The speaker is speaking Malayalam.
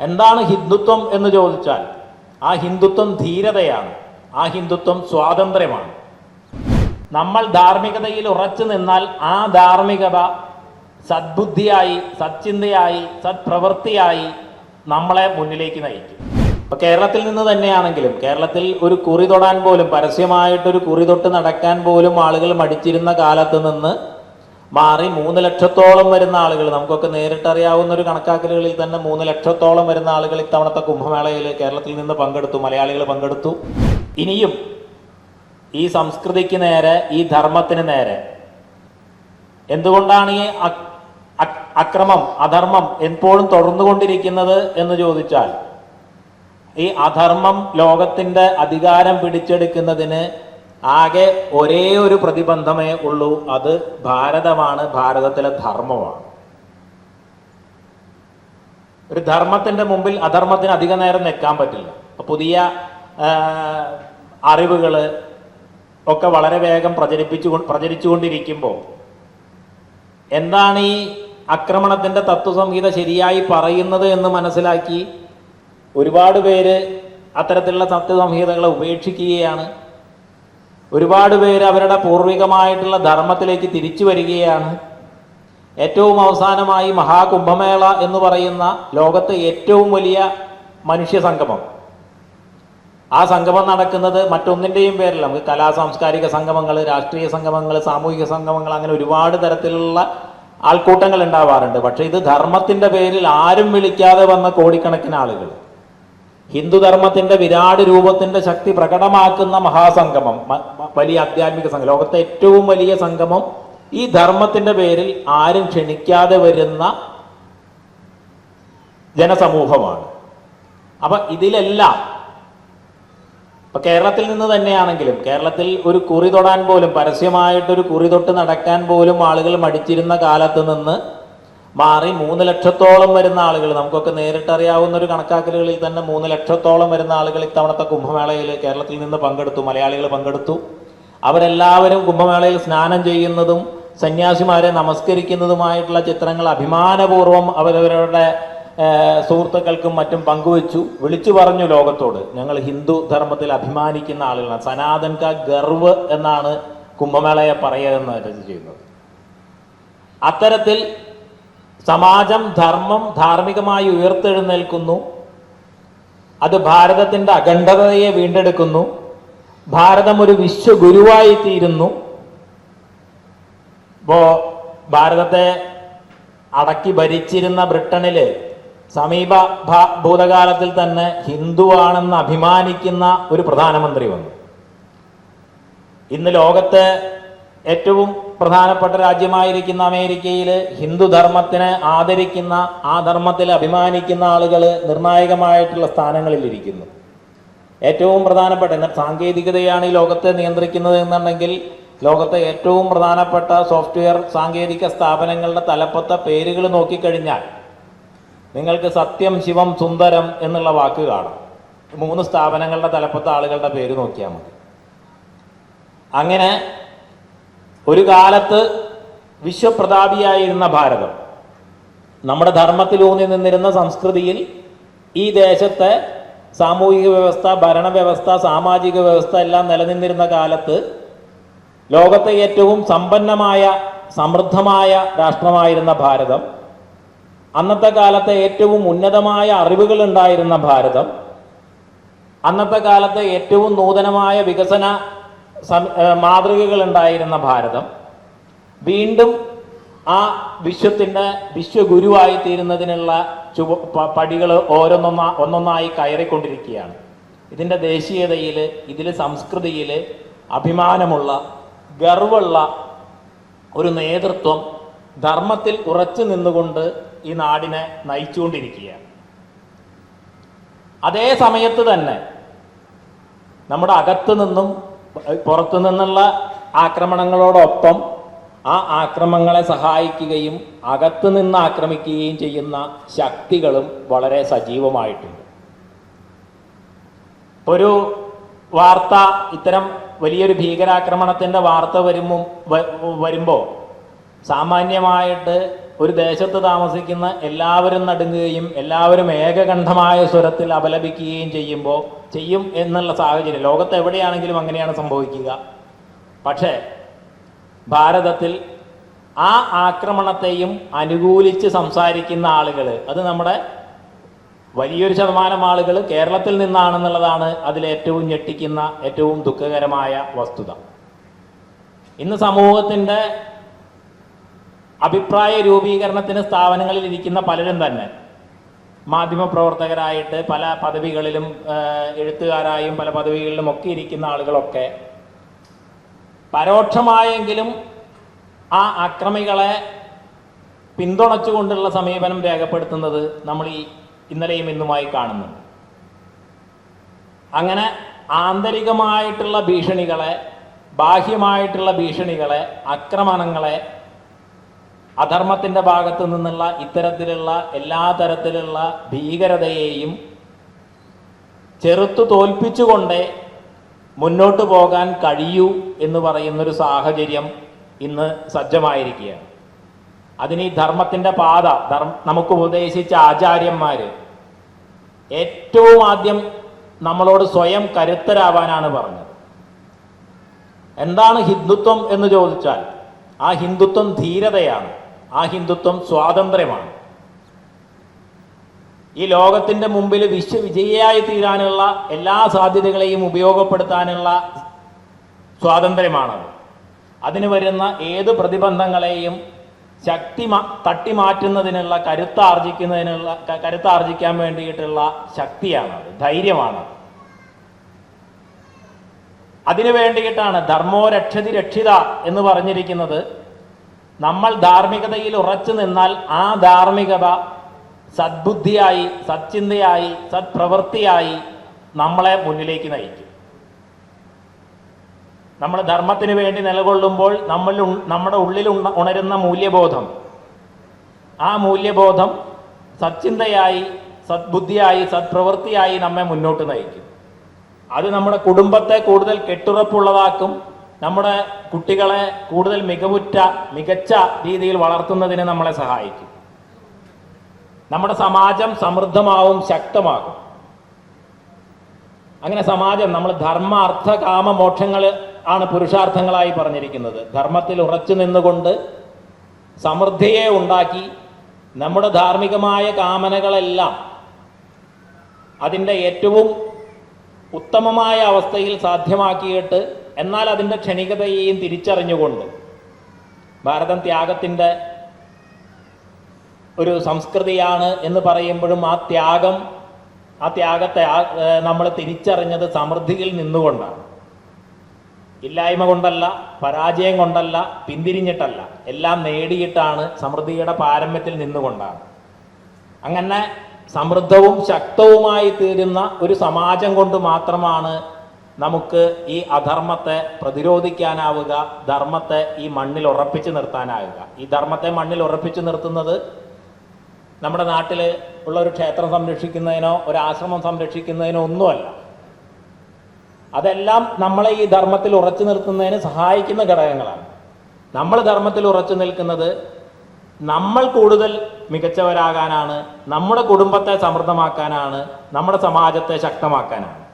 എന്താണ് ഹിന്ദുത്വം എന്ന് ചോദിച്ചാൽ ആ ഹിന്ദുത്വം ധീരതയാണ് ആ ഹിന്ദുത്വം സ്വാതന്ത്ര്യമാണ്. നമ്മൾ ധാർമ്മികതയിൽ ഉറച്ചു നിന്നാൽ ആ ധാർമ്മികത സദ്ബുദ്ധിയായി സച്ചിന്തയായി സത്പ്രവൃത്തിയായി നമ്മളെ മുന്നിലേക്ക് നയിക്കും. ഇപ്പൊ കേരളത്തിൽ നിന്ന് തന്നെയാണെങ്കിലും കേരളത്തിൽ ഒരു കുറി തൊടാൻ പോലും പരസ്യമായിട്ടൊരു കുറി തൊട്ട് നടക്കാൻ പോലും ആളുകൾ മടിച്ചിരുന്ന കാലത്ത് നിന്ന് മാറി മൂന്ന് ലക്ഷത്തോളം വരുന്ന ആളുകൾ. നമുക്കൊക്കെ നേരിട്ടറിയാവുന്ന ഒരു കണക്കാക്കലുകളിൽ തന്നെ മൂന്ന് ലക്ഷത്തോളം വരുന്ന ആളുകൾ ഇത്തവണത്തെ കുംഭമേളയിൽ കേരളത്തിൽ നിന്ന് പങ്കെടുത്തു മലയാളികൾ പങ്കെടുത്തു. ഇനിയും ഈ സംസ്കൃതിക്ക് നേരെ ഈ ധർമ്മത്തിന് നേരെ. എന്തുകൊണ്ടാണ് ഈ അക്രമം അധർമ്മം എപ്പോഴും തുടർന്നുകൊണ്ടിരിക്കുന്നത് എന്ന് ചോദിച്ചാൽ ഈ അധർമ്മം ലോകത്തിന്റെ അധികാരം പിടിച്ചെടുക്കുന്നതിന് ആകെ ഒരേ ഒരു പ്രതിബന്ധമേ ഉള്ളൂ. അത് ഭാരതമാണ് ഭാരതത്തിലെ ധർമ്മമാണ്. ഒരു ധർമ്മത്തിന്റെ മുമ്പിൽ അധർമ്മത്തിന് അധിക നേരം നിൽക്കാൻ പറ്റില്ല. പുതിയ അറിവുകൾ ഒക്കെ വളരെ വേഗം പ്രചരിപ്പിച്ചു പ്രചരിച്ചുകൊണ്ടിരിക്കുമ്പോൾ എന്താണ് ഈ ആക്രമണത്തിന്റെ തത്വസംഹിത ശരിയായി പറയുന്നത് എന്ന് മനസ്സിലാക്കി ഒരുപാട് പേര് അത്തരത്തിലുള്ള തത്വസംഹിതകളെ ഉപേക്ഷിക്കുകയാണ്. ഒരുപാട് പേര് അവരുടെ പൂർവികമായിട്ടുള്ള ധർമ്മത്തിലേക്ക് തിരിച്ചു വരികയാണ്. ഏറ്റവും അവസാനമായി മഹാകുംഭമേള എന്ന് പറയുന്ന ലോകത്തെ ഏറ്റവും വലിയ മനുഷ്യ സംഗമം. ആ സംഗമം നടക്കുന്നത് മറ്റൊന്നിന്റെയും പേരിൽ നമുക്ക് കലാ സാംസ്കാരിക സംഗമങ്ങൾ രാഷ്ട്രീയ സംഗമങ്ങൾ സാമൂഹിക സംഗമങ്ങൾ അങ്ങനെ ഒരുപാട് തരത്തിലുള്ള ആൾക്കൂട്ടങ്ങൾ ഉണ്ടാവാറുണ്ട്. പക്ഷേ ഇത് ധർമ്മത്തിന്റെ പേരിൽ ആരും വിളിക്കാതെ വന്ന കോടിക്കണക്കിന് ആളുകൾ. ഹിന്ദുധർമ്മത്തിന്റെ വിരാട് രൂപത്തിന്റെ ശക്തി പ്രകടമാക്കുന്ന മഹാസംഗമം വലിയ ആധ്യാത്മിക സംഘം ലോകത്തെ ഏറ്റവും വലിയ സംഗമം ഈ ധർമ്മത്തിന്റെ പേരിൽ ആരും ക്ഷണിക്കാതെ വരുന്ന ജനസമൂഹമാണ്. അപ്പൊ ഇതിലെല്ലാം ഇപ്പൊ കേരളത്തിൽ നിന്ന് തന്നെയാണെങ്കിലും കേരളത്തിൽ ഒരു കുറി തൊടാൻ പോലും പരസ്യമായിട്ടൊരു കുറി തൊട്ട് നടക്കാൻ പോലും ആളുകൾ മടിച്ചിരുന്ന കാലത്ത് നിന്ന് മാറി മൂന്ന് ലക്ഷത്തോളം വരുന്ന ആളുകൾ നമുക്കൊക്കെ നേരിട്ടറിയാവുന്ന ഒരു കണക്കാക്കലുകളിൽ തന്നെ മൂന്ന് ലക്ഷത്തോളം വരുന്ന ആളുകൾ ഇത്തവണത്തെ കുംഭമേളയിൽ കേരളത്തിൽ നിന്ന് പങ്കെടുത്തു മലയാളികൾ പങ്കെടുത്തു. അവരെല്ലാവരും കുംഭമേളയിൽ സ്നാനം ചെയ്യുന്നതും സന്യാസിമാരെ നമസ്കരിക്കുന്നതുമായിട്ടുള്ള ചിത്രങ്ങൾ അഭിമാനപൂർവം അവരവരുടെ സുഹൃത്തുക്കൾക്കും മറ്റും പങ്കുവച്ചു. വിളിച്ചു പറഞ്ഞു ലോകത്തോട് ഞങ്ങൾ ഹിന്ദു ധർമ്മത്തിൽ അഭിമാനിക്കുന്ന ആളുകളാണ്. സനാതൻ കാ ഗർവ് എന്നാണ് കുംഭമേളയെ പറയുക എന്ന് ചെയ്യുന്നത് അത്തരത്തിൽ സമാജം ധർമ്മം ധാർമ്മികമായി ഉയർത്തെഴുന്നേൽക്കുന്നു. അത് ഭാരതത്തിന്റെ അഖണ്ഡതയെ വീണ്ടെടുക്കുന്നു. ഭാരതം ഒരു വിശ്വഗുരുവായി തീരുന്നു ഇപ്പോ ഭാരതത്തെ അടക്കി ഭരിച്ചിരുന്ന ബ്രിട്ടനിൽ സമീപ ഭൂതകാലത്തിൽ തന്നെ ഹിന്ദുവാണെന്ന് അഭിമാനിക്കുന്ന ഒരു പ്രധാനമന്ത്രി വന്നു. ഇന്ന് ലോകത്തെ ഏറ്റവും പ്രധാനപ്പെട്ട രാജ്യമായിരിക്കുന്ന അമേരിക്കയിൽ ഹിന്ദുധർമ്മത്തിനെ ആദരിക്കുന്ന ആ ധർമ്മത്തിൽ അഭിമാനിക്കുന്ന ആളുകൾ നിർണായകമായിട്ടുള്ള സ്ഥാനങ്ങളിൽ ഇരിക്കുന്നു ഏറ്റവും പ്രധാനപ്പെട്ട സാങ്കേതികതയാണ് ഈ ലോകത്തെ നിയന്ത്രിക്കുന്നത് എന്നുണ്ടെങ്കിൽ ലോകത്തെ ഏറ്റവും പ്രധാനപ്പെട്ട സോഫ്റ്റ്വെയർ സാങ്കേതിക സ്ഥാപനങ്ങളുടെ തലപ്പത്തെ പേരുകൾ നോക്കിക്കഴിഞ്ഞാൽ നിങ്ങൾക്ക് സത്യം ശിവം സുന്ദരം എന്നുള്ള വാക്ക് കാണാം. മൂന്ന് സ്ഥാപനങ്ങളുടെ തലപ്പത്തെ ആളുകളുടെ പേര് നോക്കിയാൽ മതി. അങ്ങനെ ഒരു കാലത്ത് വിശ്വപ്രതാപിയായിരുന്ന ഭാരതം. നമ്മുടെ ധർമ്മത്തിലൂന്നി നിന്നിരുന്ന സംസ്കൃതിയിൽ ഈ ദേശത്തെ സാമൂഹിക വ്യവസ്ഥ ഭരണവ്യവസ്ഥ സാമാജിക വ്യവസ്ഥ എല്ലാം നിലനിന്നിരുന്ന കാലത്ത് ലോകത്തെ ഏറ്റവും സമ്പന്നമായ സമൃദ്ധമായ രാഷ്ട്രമായിരുന്ന ഭാരതം അന്നത്തെ കാലത്തെ ഏറ്റവും ഉന്നതമായ അറിവുകൾ ഉണ്ടായിരുന്ന ഭാരതം അന്നത്തെ കാലത്തെ ഏറ്റവും നൂതനമായ വികസന മാതൃകകൾ ഉണ്ടായിരുന്ന ഭാരതം വീണ്ടും ആ വിശ്വത്തിന്റെ വിശ്വഗുരുവായി തീരുന്നതിനുള്ള ചുവ പടികൾ ഓരോന്നൊന്നാ ഒന്നൊന്നായി കയറിക്കൊണ്ടിരിക്കുകയാണ്. ഇതിന്റെ ദേശീയതയിൽ ഇതിൽ സംസ്കൃതിയിൽ അഭിമാനമുള്ള ഗർവുള്ള ഒരു നേതൃത്വം ധർമ്മത്തിൽ ഉറച്ചു നിന്നുകൊണ്ട് ഈ നാടിനെ നയിച്ചുകൊണ്ടിരിക്കുകയാണ്. അതേ സമയത്ത് തന്നെ നമ്മുടെ അകത്തു നിന്നും പുറത്തു നിന്നുള്ള ആക്രമണങ്ങളോടൊപ്പം ആ ആക്രമങ്ങളെ സഹായിക്കുകയും അകത്തു നിന്ന് ആക്രമിക്കുകയും ചെയ്യുന്ന ശക്തികളും വളരെ സജീവമായിട്ടുണ്ട്. ഒരു വാർത്ത ഇത്തരം വലിയൊരു ഭീകരാക്രമണത്തിന്റെ വാർത്ത വരുമ്പോ വരുമ്പോൾ സാമാന്യമായിട്ട് ഒരു ദേശത്ത് താമസിക്കുന്ന എല്ലാവരും നടുങ്ങുകയും എല്ലാവരും ഏകകണ്ഠമായ സ്വരത്തിൽ അപലപിക്കുകയും ചെയ്യുമ്പോൾ ചെയ്യും എന്നുള്ള സാഹചര്യം. ലോകത്ത് എവിടെയാണെങ്കിലും അങ്ങനെയാണ് സംഭവിക്കുക. പക്ഷേ ഭാരതത്തിൽ ആ ആക്രമണത്തെയും അനുകൂലിച്ച് സംസാരിക്കുന്ന ആളുകൾ അത് നമ്മുടെ വലിയൊരു ശതമാനം ആളുകൾ കേരളത്തിൽ നിന്നാണെന്നുള്ളതാണ് അതിലേറ്റവും ഞെട്ടിക്കുന്ന ഏറ്റവും ദുഃഖകരമായ വസ്തുത. ഇന്ന് സമൂഹത്തിന്റെ അഭിപ്രായ രൂപീകരണത്തിന് സ്ഥാപനങ്ങളിൽ ഇരിക്കുന്ന പലരും തന്നെ മാധ്യമപ്രവർത്തകരായിട്ട് പല പദവികളിലും എഴുത്തുകാരായും പല പദവികളിലും ഒക്കെ ഇരിക്കുന്ന ആളുകളൊക്കെ പരോക്ഷമായെങ്കിലും ആ അക്രമികളെ പിന്തുണച്ചുകൊണ്ടുള്ള സമീപനം രേഖപ്പെടുത്തുന്നത് നമ്മൾ ഈ ഇന്നലെയും ഇന്നുമായി കാണുന്നുണ്ട് അങ്ങനെ ആന്തരികമായിട്ടുള്ള ഭീഷണികളെ ബാഹ്യമായിട്ടുള്ള ഭീഷണികളെ ആക്രമണങ്ങളെ അധർമ്മത്തിന്റെ ഭാഗത്തു നിന്നുള്ള ഇത്തരത്തിലുള്ള എല്ലാ തരത്തിലുള്ള ഭീകരതയെയും ചെറുത്തു തോൽപ്പിച്ചുകൊണ്ട് മുന്നോട്ട് പോകാൻ കഴിയൂ എന്ന് പറയുന്നൊരു സാഹചര്യം ഇന്ന് സജ്ജമായിരിക്കുകയാണ്. അതിന് ഈ ധർമ്മത്തിന്റെ പാത ധർമ്മ നമുക്ക് ഉപദേശിച്ച ആചാര്യന്മാര് ഏറ്റവും ആദ്യം നമ്മളോട് സ്വയം കരുത്തരാവാനാണ് പറഞ്ഞത്. എന്താണ് ഹിന്ദുത്വം എന്ന് ചോദിച്ചാൽ ആ ഹിന്ദുത്വം ധീരതയാണ്. ആ ഹിന്ദുത്വം സ്വാതന്ത്ര്യമാണ്. ഈ ലോകത്തിന്റെ മുമ്പിൽ വിശ്വവിജയിയായി തീരാനുള്ള എല്ലാ സാധ്യതകളെയും ഉപയോഗപ്പെടുത്താനുള്ള സ്വാതന്ത്ര്യമാണത്. അതിന് വരുന്ന ഏത് പ്രതിബന്ധങ്ങളെയും ശക്തി തട്ടിമാറ്റുന്നതിനുള്ള കരുത്താർജിക്കുന്നതിനുള്ള കരുത്താർജിക്കാൻ വേണ്ടിയിട്ടുള്ള ശക്തിയാണത് ധൈര്യമാണ്. അതിനു വേണ്ടിയിട്ടാണ് ധർമ്മോ രക്ഷതി രക്ഷിത എന്ന് പറഞ്ഞിരിക്കുന്നത് നമ്മൾ ധാർമ്മികതയിൽ ഉറച്ചു നിന്നാൽ ആ ധാർമ്മികത സദ്ബുദ്ധിയായി സച്ചിന്തയായി സത്പ്രവൃത്തിയായി നമ്മളെ മുന്നിലേക്ക് നയിക്കും. നമ്മൾ ധർമ്മത്തിന് വേണ്ടി നിലകൊള്ളുമ്പോൾ നമ്മൾ നമ്മുടെ ഉള്ളിൽ ഉണരുന്ന മൂല്യബോധം. ആ മൂല്യബോധം സച്ചിന്തയായി സദ്ബുദ്ധിയായി സത്പ്രവൃത്തിയായി നമ്മെ മുന്നോട്ട് നയിക്കും. അത് നമ്മുടെ കുടുംബത്തെ കൂടുതൽ കെട്ടുറപ്പുള്ളതാക്കും നമ്മുടെ കുട്ടികളെ കൂടുതൽ മികവുറ്റ മികച്ച രീതിയിൽ വളർത്തുന്നതിന് നമ്മളെ സഹായിക്കും. നമ്മുടെ സമാജം സമൃദ്ധമാവും ശക്തമാകും. അങ്ങനെ സമാജം നമ്മൾ ധർമ്മ അർത്ഥ കാമ മോക്ഷങ്ങൾ ആണ് പുരുഷാർത്ഥങ്ങളായി പറഞ്ഞിരിക്കുന്നത്. ധർമ്മത്തിൽ ഉറച്ചു നിന്നുകൊണ്ട് സമൃദ്ധിയെ ഉണ്ടാക്കി നമ്മുടെ ധാർമ്മികമായ കാമനകളെല്ലാം അതിന്റെ ഏറ്റവും ഉത്തമമായ അവസ്ഥയിൽ സാധ്യമാക്കിയിട്ട് എന്നാൽ അതിന്റെ ക്ഷണികതയെയും തിരിച്ചറിഞ്ഞുകൊണ്ട് ഭാരതം ത്യാഗത്തിന്റെ ഒരു സംസ്കൃതിയാണ് എന്ന് പറയുമ്പോഴും ആ ത്യാഗം ആ ത്യാഗത്തെ നമ്മൾ തിരിച്ചറിഞ്ഞത് സമൃദ്ധിയിൽ നിന്നുകൊണ്ടാണ്. ഇല്ലായ്മ കൊണ്ടല്ല പരാജയം കൊണ്ടല്ല പിന്തിരിഞ്ഞിട്ടല്ല. എല്ലാം നേടിയിട്ടാണ് സമൃദ്ധിയുടെ പാരമ്യത്തിൽ നിന്നുകൊണ്ടാണ്. അങ്ങനെ സമൃദ്ധവും ശക്തവുമായി തീരുന്ന ഒരു സമാജം കൊണ്ട് മാത്രമാണ് നമുക്ക് ഈ അധർമ്മത്തെ പ്രതിരോധിക്കാനാവുക ധർമ്മത്തെ ഈ മണ്ണിൽ ഉറപ്പിച്ചു നിർത്താനാവുക. ഈ ധർമ്മത്തെ മണ്ണിൽ ഉറപ്പിച്ചു നിർത്തുന്നത് നമ്മുടെ നാട്ടിൽ ഉള്ള ഒരു ക്ഷേത്രം സംരക്ഷിക്കുന്നതിനോ ഒരു ആശ്രമം സംരക്ഷിക്കുന്നതിനോ ഒന്നുമല്ല. അതെല്ലാം നമ്മളെ ഈ ധർമ്മത്തിൽ ഉറച്ചു നിർത്തുന്നതിന് സഹായിക്കുന്ന ഘടകങ്ങളാണ്. നമ്മൾ ധർമ്മത്തിൽ ഉറച്ചു നിൽക്കുന്നത് നമ്മൾ കൂടുതൽ മികച്ചവരാകാനാണ് നമ്മുടെ കുടുംബത്തെ സമൃദ്ധമാക്കാനാണ് നമ്മുടെ സമാജത്തെ ശക്തമാക്കാനാണ്.